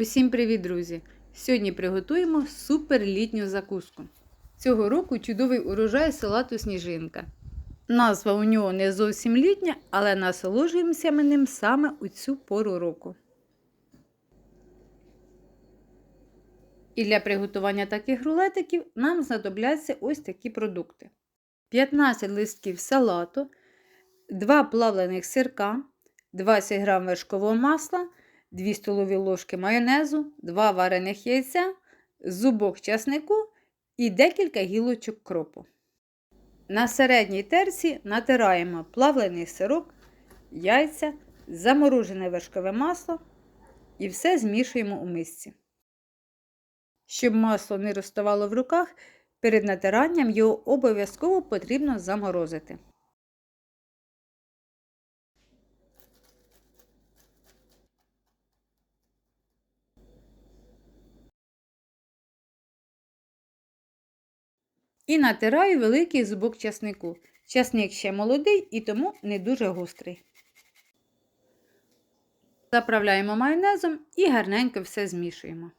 Усім привіт, друзі! Сьогодні приготуємо суперлітню закуску. Цього року чудовий урожай салату сніжинка. Назва у нього не зовсім літня, але насолоджуємося ми ним саме у цю пору року. І для приготування таких рулетиків нам знадобляться ось такі продукти: 15 листків салату, 2 плавлених сирка, 20 г вершкового масла, 2 столові ложки майонезу, 2 варених яйця, зубок часнику і декілька гілочок кропу. На середній терці натираємо плавлений сирок, яйця, заморожене вершкове масло і все змішуємо у мисці. Щоб масло не розставало в руках, перед натиранням його обов'язково потрібно заморозити. І натираю великий зубок часнику. Часник ще молодий і тому не дуже гострий. Заправляємо майонезом і гарненько все змішуємо.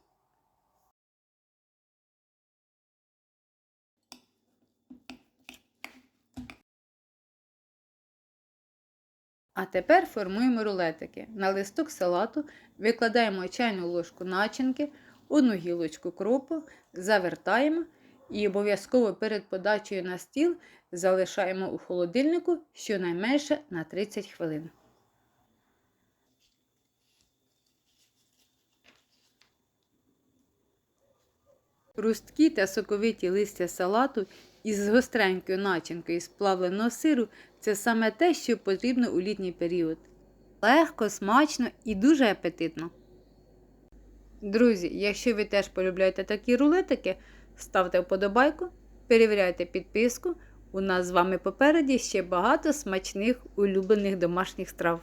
А тепер формуємо рулетики. На листок салату викладаємо чайну ложку начинки, одну гілочку кропу, завертаємо і обов'язково перед подачею на стіл залишаємо у холодильнику щонайменше на 30 хвилин. Хрусткі та соковиті листя салату із гостренькою начинкою з плавленого сиру це саме те, що потрібно у літній період. Легко, смачно і дуже апетитно. Друзі, якщо ви теж полюбляєте такі рулетики, ставте вподобайку, перевіряйте підписку. У нас з вами попереді ще багато смачних улюблених домашніх страв.